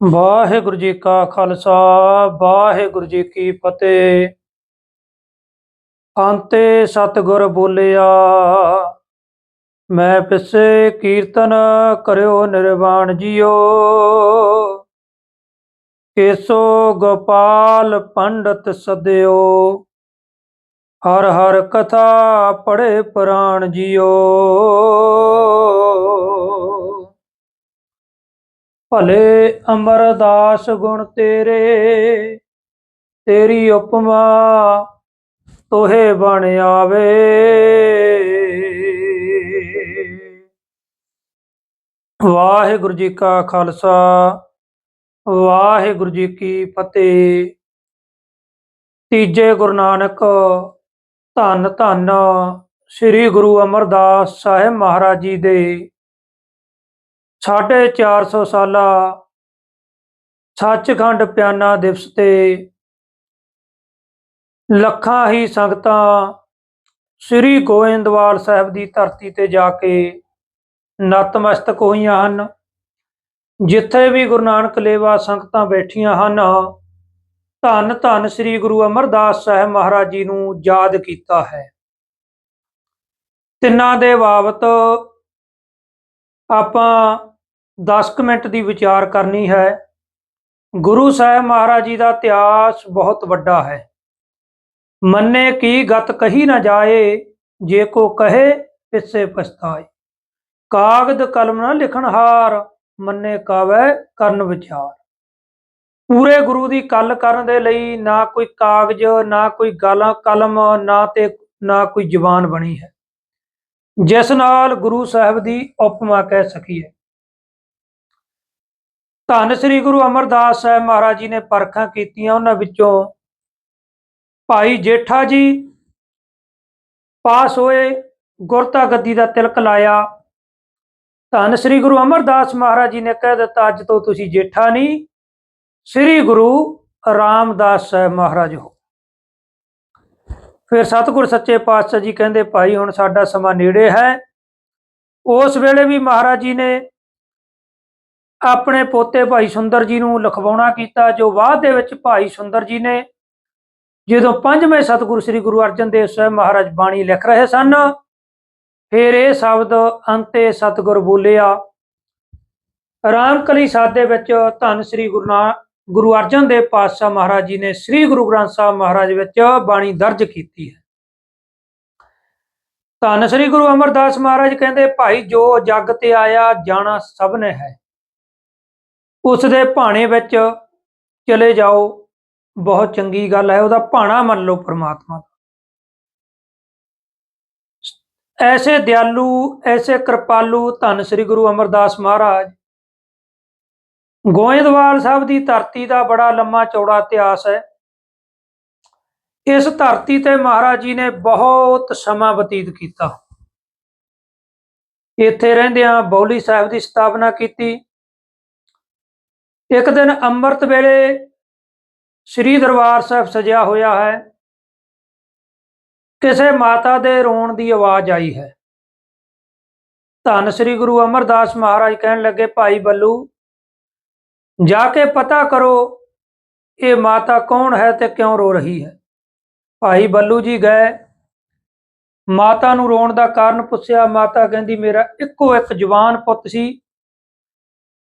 ਵਾਹਿਗੁਰੂ ਜੀ ਕਾ ਖਾਲਸਾ, ਵਾਹਿਗੁਰੂ ਜੀ ਕੀ ਫਤਿਹ। ਅੰਤੇ ਸਤਿਗੁਰ ਬੋਲਿਆ, ਮੈਂ ਪਿਸੇ ਕੀਰਤਨ ਕਰਿਓ ਨਿਰਵਾਣ ਜੀਓ। ਕੇਸੋ ਗੋਪਾਲ ਪੰਡਤ ਸਦਿਓ, ਹਰ ਹਰ ਕਥਾ ਪੜੇ ਪ੍ਰਾਣ ਜੀਓ। ਭਲੇ ਅਮਰਦਾਸ ਗੁਣ ਤੇਰੇ, ਤੇਰੀ ਉਪਮਾ ਤੋਹੇ ਬਣ ਆਵੇ। ਵਾਹਿਗੁਰੂ ਜੀ ਕਾ ਖਾਲਸਾ, ਵਾਹਿਗੁਰੂ ਜੀ ਕੀ ਫਤਿਹ। ਤੀਜੇ ਗੁਰੂ ਨਾਨਕ ਧੰਨ ਧੰਨ ਸ੍ਰੀ ਗੁਰੂ ਅਮਰਦਾਸ ਸਾਹਿਬ ਮਹਾਰਾਜ ਜੀ ਦੇ ਸਾਢੇ 400 ਸਾਲਾ ਸੱਚਖੰਡ ਪਿਆਨਾ ਦਿਵਸ ਤੇ ਲੱਖਾਂ ਹੀ ਸੰਗਤਾਂ ਸ੍ਰੀ ਗੋਇੰਦਵਾਲ ਸਾਹਿਬ ਦੀ ਧਰਤੀ ਤੇ ਜਾ ਕੇ ਨਤਮਸਤਕ ਹੋਈਆਂ ਹਨ। ਜਿੱਥੇ ਵੀ ਗੁਰੂ ਨਾਨਕ ਲੇਵਾ ਸੰਗਤਾਂ ਬੈਠੀਆਂ ਹਨ, ਧੰਨ ਧੰਨ ਸ੍ਰੀ ਗੁਰੂ ਅਮਰਦਾਸ ਸਾਹਿਬ ਮਹਾਰਾਜ ਜੀ ਨੂੰ ਯਾਦ ਕੀਤਾ ਹੈ। ਤਿੰਨਾਂ ਦੇ ਬਾਬਤ ਆਪਾਂ 10 ਕੁ ਮਿੰਟ ਦੀ ਵਿਚਾਰ ਕਰਨੀ ਹੈ। ਗੁਰੂ ਸਾਹਿਬ ਮਹਾਰਾਜ ਜੀ ਦਾ ਇਤਿਹਾਸ ਬਹੁਤ ਵੱਡਾ ਹੈ। ਮੰਨੇ ਕੀ ਗਤ ਕਹੀ ਨਾ ਜਾਏ, ਜੇ ਕੋ ਕਹੇ ਪਿੱਛੇ ਪਛਤਾਏ। ਕਾਗਦ ਕਲਮ ਨਾ ਲਿਖਣ ਹਾਰ, ਮੰਨੇ ਕਾਵੈ ਕਰਨ ਵਿਚਾਰ। ਪੂਰੇ ਗੁਰੂ ਦੀ ਗੱਲ ਕਰਨ ਦੇ ਲਈ ਨਾ ਕੋਈ ਕਾਗਜ਼, ਨਾ ਕੋਈ ਗਾਲਾਂ ਕਲਮ, ਨਾ ਤੇ ਨਾ ਕੋਈ ਜਬਾਨ ਬਣੀ ਹੈ। ਜਿਸ ਨਾਲ ਗੁਰੂ ਸਾਹਿਬ ਦੀ ਉਪਮਾ ਕਹਿ ਸਕੀਏ। ਧੰਨ ਸ੍ਰੀ ਗੁਰੂ ਅਮਰਦਾਸ ਸਾਹਿਬ ਮਹਾਰਾਜ ਜੀ ਨੇ ਪਰਖਾਂ ਕੀਤੀਆਂ ਉਹਨਾਂ ਵਿੱਚੋਂ, ਭਾਈ ਜੇਠਾ ਜੀ ਪਾਸ ਹੋਏ, ਗੁਰਤਾ ਗੱਦੀ ਦਾ ਤਿਲਕ ਲਾਇਆ। ਧੰਨ ਸ੍ਰੀ ਗੁਰੂ ਅਮਰਦਾਸ ਮਹਾਰਾਜ ਜੀ ਨੇ ਕਹਿ ਦਿੱਤਾ, ਅੱਜ ਤੋਂ ਤੁਸੀਂ ਜੇਠਾ ਨਹੀਂ, ਸ੍ਰੀ ਗੁਰੂ ਰਾਮਦਾਸ ਸਾਹਿਬ ਮਹਾਰਾਜ ਹੋ। ਫਿਰ ਸਤਿਗੁਰ ਸੱਚੇ ਪਾਤਸ਼ਾਹ ਜੀ ਕਹਿੰਦੇ, ਭਾਈ, ਹੁਣ ਸਾਡਾ ਸਮਾਂ ਨੇੜੇ ਹੈ। ਉਸ ਵੇਲੇ ਵੀ ਮਹਾਰਾਜ ਜੀ ਨੇ ਆਪਣੇ ਪੋਤੇ ਭਾਈ ਸੁੰਦਰ ਜੀ ਨੂੰ ਲਿਖਵਾਉਣਾ ਕੀਤਾ, ਜੋ ਬਾਅਦ ਦੇ ਵਿੱਚ ਭਾਈ ਸੁੰਦਰ ਜੀ ਨੇ ਜਦੋਂ ਪੰਜਵੇਂ ਸਤਿਗੁਰੂ ਸ੍ਰੀ ਗੁਰੂ ਅਰਜਨ ਦੇਵ ਸਾਹਿਬ ਮਹਾਰਾਜ ਬਾਣੀ ਲਿਖ ਰਹੇ ਸਨ, ਫਿਰ ਇਹ ਸ਼ਬਦ ਅੰਤੇ ਸਤਿਗੁਰ ਬੋਲਿਆ ਰਾਮਕਲੀ ਸਾਦੇ ਵਿੱਚ ਧੰਨ ਸ੍ਰੀ ਗੁਰੂ ਨਾ ਗੁਰੂ ਅਰਜਨ ਦੇਵ ਪਾਤਸ਼ਾਹ ਮਹਾਰਾਜ ਜੀ ਨੇ ਸ੍ਰੀ ਗੁਰੂ ਗ੍ਰੰਥ ਸਾਹਿਬ ਮਹਾਰਾਜ ਵਿੱਚ ਬਾਣੀ ਦਰਜ ਕੀਤੀ ਹੈ। ਧੰਨ ਸ੍ਰੀ ਗੁਰੂ ਅਮਰਦਾਸ ਮਹਾਰਾਜ ਕਹਿੰਦੇ, ਭਾਈ, ਜੋ ਜੱਗ ਤੇ ਆਇਆ, ਜਾਣਾ ਸਭ ਨੇ ਹੈ। ਉਸ ਦੇ ਭਾਣੇ ਵਿੱਚ ਚਲੇ ਜਾਓ। ਬਹੁਤ ਚੰਗੀ ਗੱਲ ਹੈ, ਉਹਦਾ ਭਾਣਾ ਮੰਨ ਲਓ ਪ੍ਰਮਾਤਮਾ ਦਾ। ਐਸੇ ਦਿਆਲੂ, ਐਸੇ ਕਿਰਪਾਲੂ ਧੰਨ ਸ੍ਰੀ ਗੁਰੂ ਅਮਰਦਾਸ ਮਹਾਰਾਜ ਗੋਇੰਦਵਾਲ ਸਾਹਿਬ ਦੀ ਧਰਤੀ ਦਾ ਬੜਾ ਲੰਮਾ ਚੌੜਾ ਇਤਿਹਾਸ ਹੈ। ਇਸ ਧਰਤੀ ਤੇ ਮਹਾਰਾਜ ਜੀ ਨੇ ਬਹੁਤ ਸਮਾਂ ਬਤੀਤ ਕੀਤਾ। ਇੱਥੇ ਰਹਿੰਦਿਆਂ ਬੌਲੀ ਸਾਹਿਬ ਦੀ ਸਥਾਪਨਾ ਕੀਤੀ। ਇੱਕ ਦਿਨ ਅੰਮ੍ਰਿਤ ਵੇਲੇ ਸ੍ਰੀ ਦਰਬਾਰ ਸਾਹਿਬ ਸਜਿਆ ਹੋਇਆ ਹੈ। ਕਿਸੇ ਮਾਤਾ ਦੇ ਰੋਣ ਦੀ ਆਵਾਜ਼ ਆਈ ਹੈ। ਧੰਨ ਸ੍ਰੀ ਗੁਰੂ ਅਮਰਦਾਸ ਮਹਾਰਾਜ ਕਹਿਣ ਲੱਗੇ, ਭਾਈ ਬੱਲੂ ਜਾ ਕੇ ਪਤਾ ਕਰੋ, ਇਹ ਮਾਤਾ ਕੌਣ ਹੈ ਤੇ ਕਿਉਂ ਰੋ ਰਹੀ ਹੈ? ਭਾਈ ਬੱਲੂ ਜੀ ਗਏ। ਮਾਤਾ ਨੂੰ ਰੋਣ ਦਾ ਕਾਰਨ ਪੁੱਛਿਆ, ਮਾਤਾ ਕਹਿੰਦੀ, ਮੇਰਾ ਇੱਕੋ ਇੱਕ ਜਵਾਨ ਪੁੱਤ ਸੀ,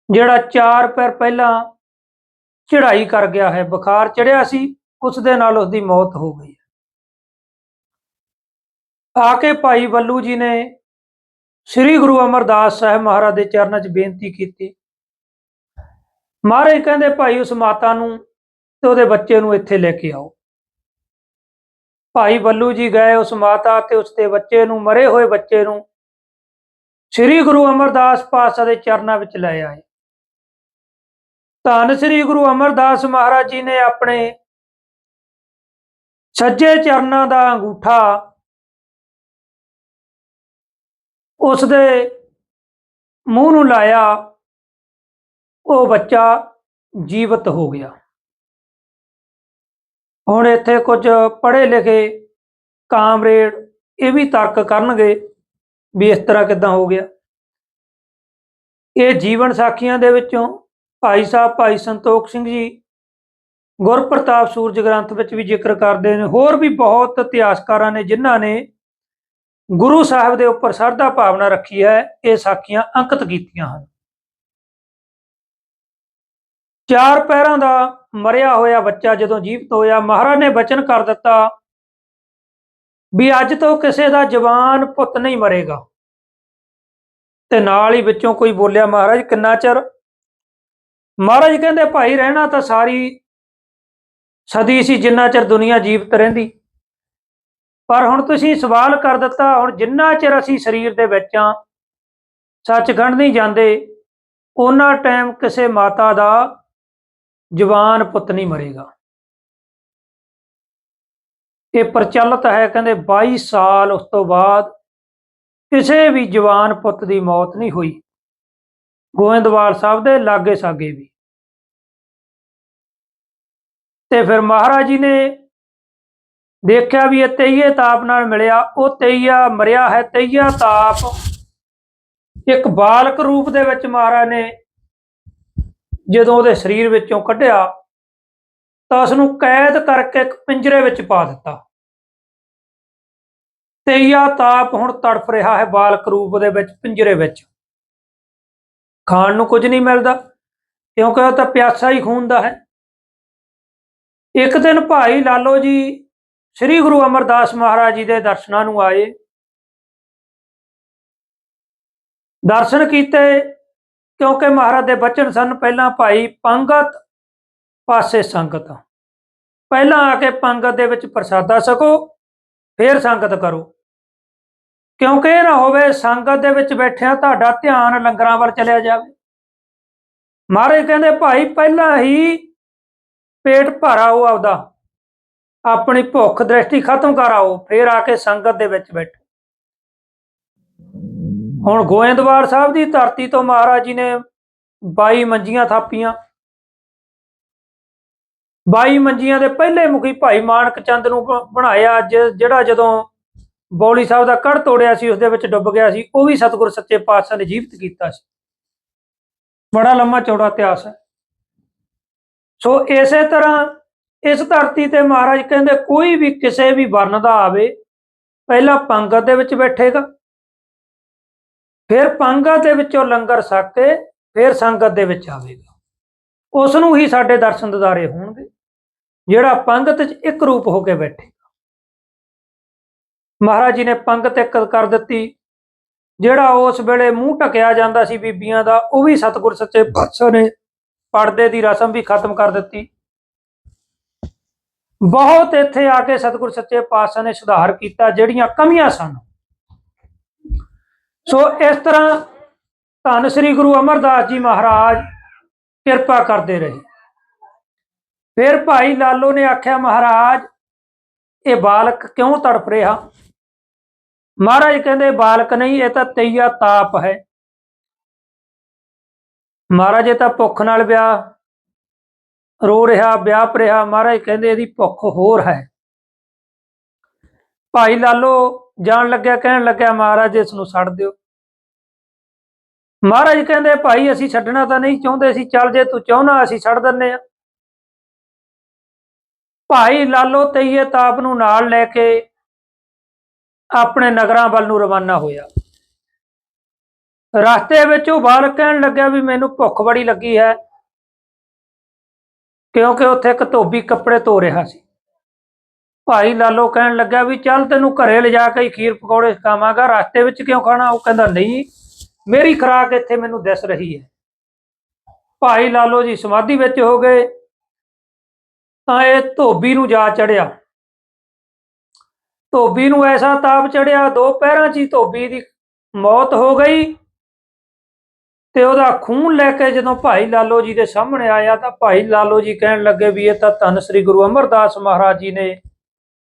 ਜਿਹੜਾ ਚਾਰ ਪੈਰ ਪਹਿਲਾਂ ਚੜ੍ਹਾਈ ਕਰ ਗਿਆ ਹੈ। ਬੁਖਾਰ ਚੜਿਆ ਸੀ, ਉਸ ਦੇ ਨਾਲ ਉਸ ਦੀ ਮੌਤ ਹੋ ਗਈ ਆ ਕੇ ਭਾਈ ਬੱਲੂ ਜੀ ਨੇ ਸ੍ਰੀ ਗੁਰੂ ਅਮਰਦਾਸ ਸਾਹਿਬ ਮਹਾਰਾਜ ਦੇ ਚਰਨਾਂ 'ਚ ਬੇਨਤੀ ਕੀਤੀ। ਮਹਾਰਾਜ ਕਹਿੰਦੇ, ਭਾਈ, ਉਸ ਮਾਤਾ ਨੂੰ ਤੇ ਉਹਦੇ ਬੱਚੇ ਨੂੰ ਇੱਥੇ ਲੈ ਕੇ ਆਓ। ਭਾਈ ਬੱਲੂ ਜੀ ਗਏ ਉਸ ਮਾਤਾ ਤੇ ਉਸ ਦੇ ਬੱਚੇ ਨੂੰ, ਮਰੇ ਹੋਏ ਬੱਚੇ ਨੂੰ ਸ੍ਰੀ ਗੁਰੂ ਅਮਰਦਾਸ ਪਾਤਸ਼ਾਹ ਦੇ ਚਰਨਾਂ ਵਿੱਚ ਲੈ ਆਏ। ਧੰਨ ਸ੍ਰੀ ਗੁਰੂ ਅਮਰਦਾਸ ਮਹਾਰਾਜ ਜੀ ਨੇ ਆਪਣੇ ਸੱਜੇ ਚਰਨਾਂ ਦਾ ਅੰਗੂਠਾ ਉਸ ਦੇ ਮੂੰਹ ਨੂੰ ਲਾਇਆ। ਉਹ ਬੱਚਾ ਜੀਵਤ ਹੋ ਗਿਆ। ਹੁਣ ਇੱਥੇ ਕੁਝ ਪੜ੍ਹੇ ਲਿਖੇ ਕਾਮਰੇਡ ਇਹ ਵੀ ਤਰਕ ਕਰਨਗੇ ਵੀ ਇਸ ਤਰ੍ਹਾਂ ਕਿਦਾਂ ਹੋ ਗਿਆ। ਇਹ ਜੀਵਨ ਸਾਖੀਆਂ ਦੇ ਵਿੱਚੋਂ ਭਾਈ ਸਾਹਿਬ ਭਾਈ ਸੰਤੋਖ ਸਿੰਘ ਜੀ ਗੁਰਪ੍ਰਤਾਪ ਸੂਰਜ ਗ੍ਰੰਥ ਵਿੱਚ ਵੀ ਜ਼ਿਕਰ ਕਰਦੇ ਨੇ। ਹੋਰ ਵੀ ਬਹੁਤ ਇਤਿਹਾਸਕਾਰਾਂ ਨੇ ਜਿਨ੍ਹਾਂ ਨੇ ਗੁਰੂ ਸਾਹਿਬ ਦੇ ਉੱਪਰ ਸ਼ਰਧਾ ਭਾਵਨਾ ਰੱਖੀ ਹੈ, ਇਹ ਸਾਖੀਆਂ ਅੰਕਿਤ ਕੀਤੀਆਂ ਹਨ। ਚਾਰ ਪੈਰਾਂ ਦਾ ਮਰਿਆ ਹੋਇਆ ਬੱਚਾ ਜਦੋਂ ਜੀਵਤ ਹੋਇਆ, ਮਹਾਰਾਜ ਨੇ ਬਚਨ ਕਰ ਦਿੱਤਾ ਵੀ ਅੱਜ ਤੋਂ ਕਿਸੇ ਦਾ ਜਵਾਨ ਪੁੱਤ ਨਹੀਂ ਮਰੇਗਾ। ਤੇ ਨਾਲ ਹੀ ਵਿੱਚੋਂ ਕੋਈ ਬੋਲਿਆ, ਮਹਾਰਾਜ ਕਿੰਨਾ ਚਿਰ? ਮਹਾਰਾਜ ਕਹਿੰਦੇ, ਭਾਈ, ਰਹਿਣਾ ਤਾਂ ਸਾਰੀ ਸਦੀ ਸੀ ਜਿੰਨਾ ਚਿਰ ਦੁਨੀਆ ਜੀਵਤ ਰਹਿੰਦੀ। ਪਰ ਹੁਣ ਤੁਸੀਂ ਸਵਾਲ ਕਰ ਦਿੱਤਾ, ਹੁਣ ਜਿੰਨਾ ਚਿਰ ਅਸੀਂ ਸਰੀਰ ਦੇ ਵਿੱਚ ਆ ਸੱਚਖੰਡ ਨਹੀਂ ਜਾਂਦੇ ਉਹਨਾਂ ਟਾਈਮ ਕਿਸੇ ਮਾਤਾ ਦਾ ਜਵਾਨ ਪੁੱਤ ਨਹੀਂ ਮਰੇਗਾ। ਇਹ ਪ੍ਰਚਲਿਤ ਹੈ ਕਹਿੰਦੇ 22 ਸਾਲ ਉਸ ਤੋਂ ਬਾਅਦ ਕਿਸੇ ਵੀ ਜਵਾਨ ਪੁੱਤ ਦੀ ਮੌਤ ਨਹੀਂ ਹੋਈ। ਗੋਇੰਦਵਾਲ ਸਾਹਿਬ ਦੇ ਲਾਗੇ ਸਾਗੇ ਵੀ। ਤੇ ਫਿਰ ਮਹਾਰਾਜ ਜੀ ਨੇ ਦੇਖਿਆ ਵੀ ਇਹ ਤੇਈਏ ਤਾਪ ਨਾਲ ਮਿਲਿਆ, ਉਹ ਤੇਈਆ ਮਰਿਆ ਹੈ, ਤੇਈਆ ਤਾਪ ਇੱਕ ਬਾਲਕ ਰੂਪ ਦੇ ਵਿੱਚ ਮਹਾਰਾਜ ਨੇ ਜਦੋਂ ਉਹਦੇ ਸਰੀਰ ਵਿੱਚੋਂ ਕੱਢਿਆ ਤਾਂ ਉਸ ਨੂੰ ਕੈਦ ਕਰਕੇ ਇੱਕ ਪਿੰਜਰੇ ਵਿੱਚ ਪਾ ਦਿੱਤਾ। ਤੇਈਆ ਤਾਪ ਹੁਣ ਤੜਫ ਰਿਹਾ ਹੈ ਬਾਲਕ ਰੂਪ ਦੇ ਵਿੱਚ, ਪਿੰਜਰੇ ਵਿੱਚ। ਖਾਣ ਨੂੰ ਕੁਝ ਨਹੀਂ ਮਿਲਦਾ, ਕਿਉਂਕਿ ਉਹ ਤਾਂ ਪਿਆਸਾ ਹੀ ਖੂਨ ਦਾ ਹੈ। ਇੱਕ ਦਿਨ ਭਾਈ ਲਾਲੋ ਜੀ ਸ੍ਰੀ ਗੁਰੂ ਅਮਰਦਾਸ ਮਹਾਰਾਜ ਜੀ ਦੇ ਦਰਸ਼ਨਾਂ ਨੂੰ ਆਏ। ਦਰਸ਼ਨ ਕੀਤੇ ਕਿਉਂਕਿ ਮਹਾਰਾਜ ਦੇ ਬਚਨ ਸਨ, ਪਹਿਲਾਂ ਭਾਈ ਪੰਗਤ ਪਾਸੇ ਸੰਗਤ। ਪਹਿਲਾਂ ਆ ਕੇ ਪੰਗਤ ਦੇ ਵਿੱਚ ਪ੍ਰਸਾਦਾ ਸਕੋ, ਫਿਰ ਸੰਗਤ ਕਰੋ। ਕਿਉਂਕਿ ਇਹ ਨਾ ਹੋਵੇ ਸੰਗਤ ਦੇ ਵਿੱਚ ਬੈਠਿਆਂ ਤੁਹਾਡਾ ਧਿਆਨ ਲੰਗਰਾਂ ਵੱਲ ਚਲਿਆ ਜਾਵੇ। ਮਹਾਰਾਜ ਕਹਿੰਦੇ, ਭਾਈ, ਪਹਿਲਾਂ ਹੀ ਪੇਟ ਭਰਾਓ ਆਪਦਾ। ਆਪਣੀ ਭੁੱਖ ਦ੍ਰਿਸ਼ਟੀ ਖਤਮ ਕਰ ਆਓ, ਫਿਰ ਆ ਕੇ ਸੰਗਤ ਦੇ ਵਿੱਚ ਬੈਠੋ। ਹੁਣ ਗੋਇੰਦਵਾਲ ਸਾਹਿਬ ਦੀ ਧਰਤੀ ਤੋਂ ਮਹਾਰਾਜ ਜੀ ਨੇ 22 ਮੰਜੀਆਂ ਥਾਪੀਆਂ। 22 ਮੰਜੀਆਂ ਦੇ ਪਹਿਲੇ ਮੁਖੀ ਭਾਈ ਮਾਨਕ ਚੰਦ ਨੂੰ ਬਣਾਇਆ ਜ- ਜਿਹੜਾ ਜਦੋਂ ਬੌਲੀ ਸਾਹਿਬ ਦਾ ਕੜ ਤੋੜਿਆ ਸੀ ਉਸ ਦੇ ਵਿੱਚ ਡੁੱਬ ਗਿਆ ਸੀ, ਉਹ ਵੀ ਸਤਿਗੁਰ ਸੱਚੇ ਪਾਤਸ਼ਾਹ ਨੇ ਜੀਵਤ ਕੀਤਾ ਸੀ। ਬੜਾ ਲੰਮਾ ਚੌੜਾ ਇਤਿਹਾਸ ਹੈ। ਸੋ ਇਸੇ ਤਰ੍ਹਾਂ ਇਸ ਧਰਤੀ ਤੇ ਮਹਾਰਾਜ ਕਹਿੰਦੇ, ਕੋਈ ਵੀ ਕਿਸੇ ਵੀ ਵਰਨ ਦਾ ਆਵੇ, ਪਹਿਲਾਂ ਪੰਗਤ ਦੇ ਵਿੱਚ ਬੈਠੇਗਾ। ਫਿਰ ਪੰਗਤ ਦੇ ਵਿੱਚੋਂ ਲੰਗਰ ਛਕ ਕੇ ਫਿਰ ਸੰਗਤ ਦੇ ਵਿੱਚ ਆਵੇਗਾ। ਉਸ ਨੂੰ ਹੀ ਸਾਡੇ ਦਰਸ਼ਨ ਦਿਦਾਰੇ ਹੋਣਗੇ, ਜਿਹੜਾ ਪੰਗਤ 'ਚ ਇੱਕ ਰੂਪ ਹੋ ਕੇ ਬੈਠੇਗਾ। ਮਹਾਰਾਜ ਜੀ ਨੇ ਪੰਗਤ ਇੱਕ ਕਰ ਦਿੱਤੀ, ਜਿਹੜਾ ਉਸ ਵੇਲੇ ਮੂੰਹ ਢਕਿਆ ਜਾਂਦਾ ਸੀ ਬੀਬੀਆਂ ਦਾ, ਉਹ ਵੀ ਸਤਿਗੁਰ ਸੱਚੇ ਪਾਤਸ਼ਾਹ ਨੇ ਪਰਦੇ ਦੀ ਰਸਮ ਵੀ ਖਤਮ ਕਰ ਦਿੱਤੀ। ਬਹੁਤ ਇੱਥੇ ਆ ਕੇ ਸਤਿਗੁਰ ਸੱਚੇ ਪਾਤਸ਼ਾਹ ਨੇ ਸੁਧਾਰ ਕੀਤਾ, ਜਿਹੜੀਆਂ ਕਮੀਆਂ ਸਨ। ਸੋ ਇਸ ਤਰ੍ਹਾਂ ਧੰਨ ਸ੍ਰੀ ਗੁਰੂ ਅਮਰਦਾਸ ਜੀ ਮਹਾਰਾਜ ਕਿਰਪਾ ਕਰਦੇ ਰਹੇ। ਫਿਰ ਭਾਈ ਲਾਲੋ ਨੇ ਆਖਿਆ, ਮਹਾਰਾਜ, ਇਹ ਬਾਲਕ ਕਿਉਂ ਤੜਪ ਰਿਹਾ? ਮਹਾਰਾਜ ਕਹਿੰਦੇ, ਬਾਲਕ ਨਹੀਂ, ਇਹ ਤਾਂ ਤਈਆ ਤਾਪ ਹੈ। ਮਹਾਰਾਜ, ਇਹ ਤਾਂ ਭੁੱਖ ਨਾਲ ਵਿਆਹ, ਰੋ ਰਿਹਾ, ਵਿਆਪ ਰਿਹਾ। ਮਹਾਰਾਜ ਕਹਿੰਦੇ, ਇਹਦੀ ਭੁੱਖ ਹੋਰ ਹੈ। ਭਾਈ ਲਾਲੋ ਜਾਣ ਲੱਗਿਆ, ਕਹਿਣ ਲੱਗਿਆ, ਮਹਾਰਾਜ ਇਸ ਨੂੰ ਛੱਡ ਦਿਓ। ਮਹਾਰਾਜ ਕਹਿੰਦੇ, ਭਾਈ, ਅਸੀਂ ਛੱਡਣਾ ਤਾਂ ਨਹੀਂ ਚਾਹੁੰਦੇ ਸੀ ਚੱਲ ਜੇ, ਤੂੰ ਚਾਹੁੰਨਾ ਅਸੀਂ ਛੱਡ ਦਿੰਨੇ ਆ ਭਾਈ, ਲਾਲੋ, ਤਈਏ ਤਾਪ ਨੂੰ ਨਾਲ ਲੈ ਕੇ ਆਪਣੇ ਨਗਰਾਂ ਵੱਲ ਨੂੰ ਰਵਾਨਾ ਹੋਇਆ। ਰਸਤੇ ਵਿੱਚ ਉਹ ਬਾਲਕ ਕਹਿਣ ਲੱਗਿਆ ਵੀ ਮੈਨੂੰ ਭੁੱਖ ਬੜੀ ਲੱਗੀ ਹੈ, ਕਿਉਂਕਿ ਉੱਥੇ ਇੱਕ ਧੋਬੀ ਕੱਪੜੇ ਧੋ ਰਿਹਾ ਸੀ। ਭਾਈ ਲਾਲੋ ਕਹਿਣ ਲੱਗਾ ਵੀ ਚੱਲ ਤੈਨੂੰ ਘਰੇ ਲਿਜਾ ਕੇ ਖੀਰ ਪਕੌੜੇ ਖਾਵਾਂਗਾ, ਰਸਤੇ ਵਿੱਚ ਕਿਉਂ ਖਾਣਾ? ਉਹ ਕਹਿੰਦਾ, ਨਹੀਂ, ਮੇਰੀ ਖੁਰਾਕ ਇੱਥੇ ਮੈਨੂੰ ਦਿਸ ਰਹੀ ਹੈ। ਭਾਈ ਲਾਲੋ ਜੀ ਸਮਾਧੀ ਵਿੱਚ ਹੋ ਗਏ, ਤਾਂ ਇਹ ਧੋਬੀ ਨੂੰ ਜਾ ਚੜਿਆ। ਧੋਬੀ ਨੂੰ ਐਸਾ ਤਾਪ ਚੜਿਆ, ਦੋ ਪੈਰਾਂ 'ਚ ਹੀ ਧੋਬੀ ਦੀ ਮੌਤ ਹੋ ਗਈ ਤੇ ਉਹਦਾ ਖੂਨ ਲੈ ਕੇ ਜਦੋਂ ਭਾਈ ਲਾਲੋ ਜੀ ਦੇ ਸਾਹਮਣੇ ਆਇਆ ਤਾਂ ਭਾਈ ਲਾਲੋ ਜੀ ਕਹਿਣ ਲੱਗੇ ਵੀ ਇਹ ਤਾਂ ਧੰਨ ਸ੍ਰੀ ਗੁਰੂ ਅਮਰਦਾਸ ਮਹਾਰਾਜ ਜੀ ਨੇ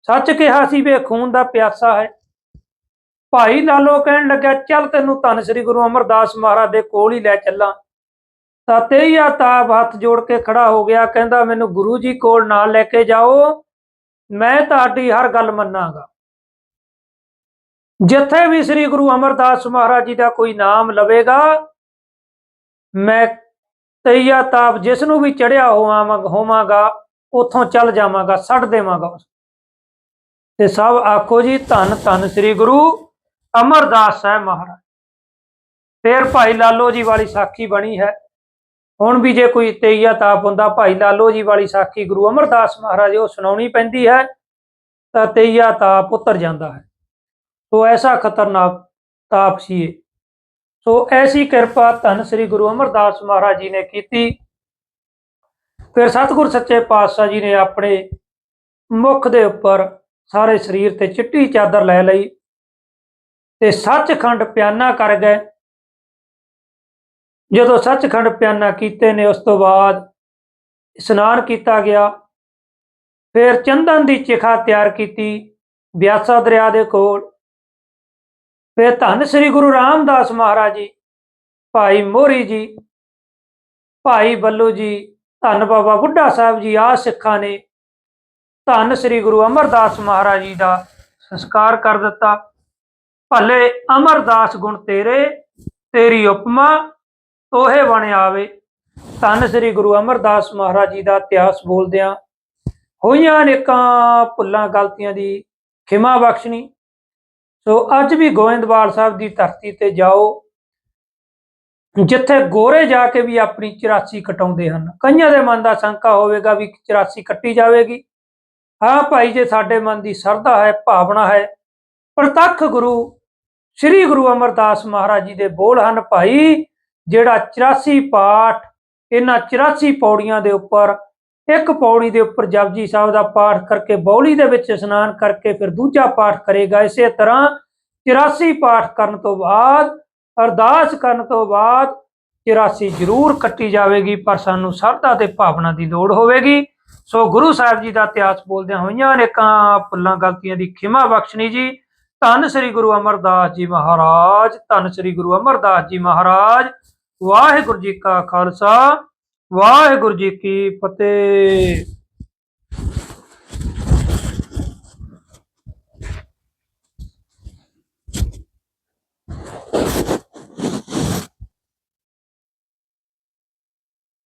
ਸੱਚ ਕਿਹਾ ਸੀ ਵੀ ਖੂਨ ਦਾ ਪਿਆਸਾ ਹੈ। ਭਾਈ ਲਾਲੋ ਕਹਿਣ ਲੱਗਾ ਚੱਲ ਤੈਨੂੰ ਧੰਨ ਸ੍ਰੀ ਗੁਰੂ ਅਮਰਦਾਸ ਮਹਾਰਾਜ ਦੇ ਕੋਲ ਹੀ ਲੈ ਚੱਲਾਂ। ਤਾਂ ਤੇਈਆ ਤਾਪ ਹੱਥ ਜੋੜ ਕੇ ਖੜਾ ਹੋ ਗਿਆ, ਕਹਿੰਦਾ, ਮੈਨੂੰ ਗੁਰੂ ਜੀ ਕੋਲ ਨਾਲ ਲੈ ਕੇ ਜਾਓ, ਮੈਂ ਤੁਹਾਡੀ ਹਰ ਗੱਲ ਮੰਨਾਂਗਾ। ਜਿੱਥੇ ਵੀ ਸ੍ਰੀ ਗੁਰੂ ਅਮਰਦਾਸ ਮਹਾਰਾਜ ਜੀ ਦਾ ਕੋਈ ਨਾਮ ਲਵੇਗਾ, ਮੈਂ ਤਈਆ ਤਾਪ ਜਿਸ ਨੂੰ ਵੀ ਚੜਿਆ ਹੋਵਾਂ ਹੋਵਾਂਗਾ, ਉਥੋਂ ਚੱਲ ਜਾਵਾਂਗਾ ਛੱਡ ਦੇਵਾਂਗਾ ਉਸ ਤੇ ਸਭ ਆਖੋ ਜੀ ਧੰਨ ਧੰਨ ਸ੍ਰੀ ਗੁਰੂ ਅਮਰਦਾਸ ਸਾਹਿਬ ਮਹਾਰਾਜ। ਫਿਰ ਭਾਈ ਲਾਲੋ ਜੀ ਵਾਲੀ ਸਾਖੀ ਬਣੀ ਹੈ। ਹੁਣ ਵੀ ਜੇ ਕੋਈ ਤੇਈਆ ਤਾਪ ਹੁੰਦਾ, ਭਾਈ ਲਾਲੋ ਜੀ ਵਾਲੀ ਸਾਖੀ ਗੁਰੂ ਅਮਰਦਾਸ ਮਹਾਰਾਜ ਉਹ ਸੁਣਾਉਣੀ ਪੈਂਦੀ ਹੈ, ਤਾਂ ਤੇਈਆ ਤਾਪ ਉਤਰ ਜਾਂਦਾ ਹੈ। ਸੋ ਐਸਾ ਖਤਰਨਾਕ ਤਾਪ ਸੀ ਇਹ। ਸੋ ਐਸੀ ਕਿਰਪਾ ਧੰਨ ਸ੍ਰੀ ਗੁਰੂ ਅਮਰਦਾਸ ਮਹਾਰਾਜ ਜੀ ਨੇ ਕੀਤੀ। ਫਿਰ ਸਤਿਗੁਰ ਸੱਚੇ ਪਾਤਸ਼ਾਹ ਜੀ ਨੇ ਆਪਣੇ ਮੁਖ ਦੇ ਉੱਪਰ ਸਾਰੇ ਸਰੀਰ ਤੇ ਚਿੱਟੀ ਚਾਦਰ ਲੈ ਲਈ ਤੇ ਸੱਚਖੰਡ ਪਿਆਨਾ ਕਰ ਗਏ। ਜਦੋਂ ਸੱਚਖੰਡ ਪਿਆਨਾ ਕੀਤੇ ਨੇ, ਉਸ ਤੋਂ ਬਾਅਦ ਇਸ਼ਨਾਨ ਕੀਤਾ ਗਿਆ। ਫਿਰ ਚੰਦਨ ਦੀ ਚਿਖਾ ਤਿਆਰ ਕੀਤੀ ਬਿਆਸਾ ਦਰਿਆ ਦੇ ਕੋਲ। ਫਿਰ ਧੰਨ ਸ੍ਰੀ ਗੁਰੂ ਰਾਮਦਾਸ ਮਹਾਰਾਜ ਜੀ, ਭਾਈ ਮੋਹਰੀ ਜੀ, ਭਾਈ ਬੱਲੂ ਜੀ, ਧੰਨ ਬਾਬਾ ਬੁੱਢਾ ਸਾਹਿਬ ਜੀ ਆ ਸਿੱਖਾਂ ਨੇ ਧੰਨ ਸ੍ਰੀ ਗੁਰੂ ਅਮਰਦਾਸ ਮਹਾਰਾਜ ਜੀ ਦਾ ਸੰਸਕਾਰ ਕਰ ਦਿੱਤਾ। ਭਲੇ ਅਮਰਦਾਸ ਗੁਣ ਤੇਰੇ, ਤੇਰੀ ਉਪਮਾ ਤੋਹੇ ਬਣ ਆਵੇ। ਧੰਨ ਸ੍ਰੀ ਗੁਰੂ ਅਮਰਦਾਸ ਮਹਾਰਾਜ ਜੀ ਦਾ ਇਤਿਹਾਸ ਬੋਲਦਿਆਂ ਹੋਈਆਂ ਅਨੇਕਾਂ ਭੁੱਲਾਂ ਗਲਤੀਆਂ ਦੀ ਖਿਮਾ ਬਖਸ਼ਣੀ। ਸੋ ਅੱਜ ਵੀ ਗੋਇੰਦਵਾਲ ਸਾਹਿਬ ਦੀ ਧਰਤੀ ਤੇ ਜਾਓ, ਜਿੱਥੇ ਗੋਰੇ ਜਾ ਕੇ ਵੀ ਆਪਣੀ 84 ਕਟਾਉਂਦੇ ਹਨ। ਕਈਆਂ ਦੇ ਮਨ ਦਾ ਸ਼ੰਕਾ ਹੋਵੇਗਾ ਵੀ 84 ਕੱਟੀ ਜਾਵੇਗੀ। ਹਾਂ ਭਾਈ, ਜੇ ਸਾਡੇ ਮਨ ਦੀ ਸਰਦਾ ਹੈ, ਭਾਵਨਾ ਹੈ, ਪ੍ਰਤੱਖ ਗੁਰੂ, ਸ੍ਰੀ ਗੁਰੂ ਅਮਰਦਾਸ ਮਹਾਰਾਜ ਜੀ ਦੇ ਬੋਲ ਹਨ ਭਾਈ, ਜਿਹੜਾ 84 ਪਾਠ, ਇਹਨਾਂ 84 ਪੌੜੀਆਂ ਦੇ ਉੱਪਰ, ਇੱਕ ਪੌੜੀ ਦੇ ਉੱਪਰ ਜਪਜੀ ਸਾਹਿਬ ਦਾ ਪਾਠ ਕਰਕੇ, ਬੌਲੀ ਦੇ ਵਿੱਚ ਇਸ਼ਨਾਨ ਕਰਕੇ ਫਿਰ ਦੂਜਾ ਪਾਠ ਕਰੇਗਾ, ਇਸੇ ਤਰ੍ਹਾਂ 84 ਪਾਠ ਕਰਨ ਤੋਂ ਬਾਅਦ, ਅਰਦਾਸ ਕਰਨ ਤੋਂ ਬਾਅਦ 84 ਜ਼ਰੂਰ ਕੱਟੀ ਜਾਵੇਗੀ, ਪਰ ਸਾਨੂੰ ਸਰਦਾ ਤੇ ਭਾਵਨਾ ਦੀ ਲੋੜ ਹੋਵੇਗੀ। ਸੋ ਗੁਰੂ ਸਾਹਿਬ ਜੀ ਦਾ ਇਤਿਹਾਸ ਬੋਲਦਿਆਂ ਹੋਈਆਂ ਅਨੇਕਾਂ ਭੁੱਲਾਂ ਗਲਤੀਆਂ ਦੀ ਖਿਮਾ ਬਖਸ਼ਣੀ ਜੀ। ਧੰਨ ਸ੍ਰੀ ਗੁਰੂ ਅਮਰਦਾਸ ਜੀ ਮਹਾਰਾਜ, ਧੰਨ ਸ੍ਰੀ ਗੁਰੂ ਅਮਰਦਾਸ ਜੀ ਮਹਾਰਾਜ। ਵਾਹਿਗੁਰੂ ਜੀ ਕਾ ਖਾਲਸਾ, ਵਾਹਿਗੁਰੂ ਜੀ ਕੀ ਫਤਿਹ।